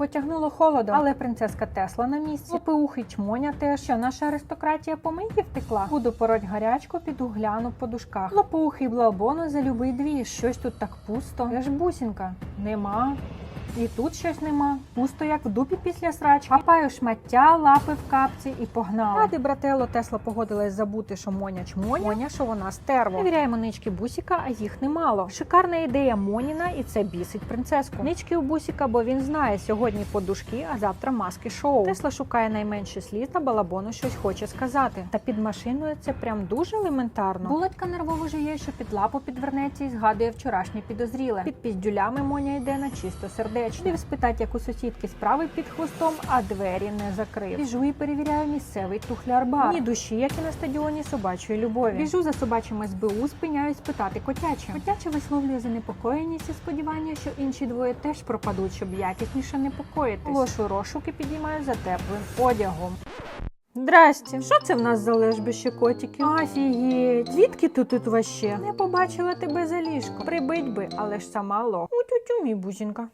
потягнуло холодом, але принцеска Тесла на місці. Опиухи чмоня теж, що наша аристократія помийки втекла. Буду пороть гарячку піду гляну по дужках. Лопоухий блабону за любий дві. Щось тут так пусто. Я ж бусінка. Нема. І тут щось нема. Пусто, як в дупі після срачки. Хапаю шмаття, лапи в капці і погнали. Ради брателло Тесла погодилась забути, що Моня чмоня. Моня, що вона стерво. Перевіряємо нички бусіка, а їх немало. Шикарна ідея Моніна, і це бісить принцеску. Нички у бусіка, бо він знає сьогодні подушки, а завтра маски шоу. Тесла шукає найменший слід та балабону щось хоче сказати. Та під машиною це прям дуже елементарно. Булочка нервово жиє, що під лапу підвернеться і згадує вчорашнє підозріле. Під піздюлями Моня йде на чисто сердечно. Дів спитать, як у сусідки справи під хвостом, а двері не закрив. Біжу і перевіряю місцевий тухлярбар. Ні душі, як і на стадіоні собачої любові. Біжу за собачим СБУ, спиняюсь питати котяче. Котяче висловлює занепокоєність і сподівання, що інші двоє теж пропадуть, щоб якісніше непокоїтись. Лошу розшуки підіймаю за теплим одягом. Здрасте, що це в нас за лежбище котиків? Офігеть, звідки ти тут ваще? Не побачила тебе за ліжком. Прибить би, але ж сама лох. У тютю, мій бузінка.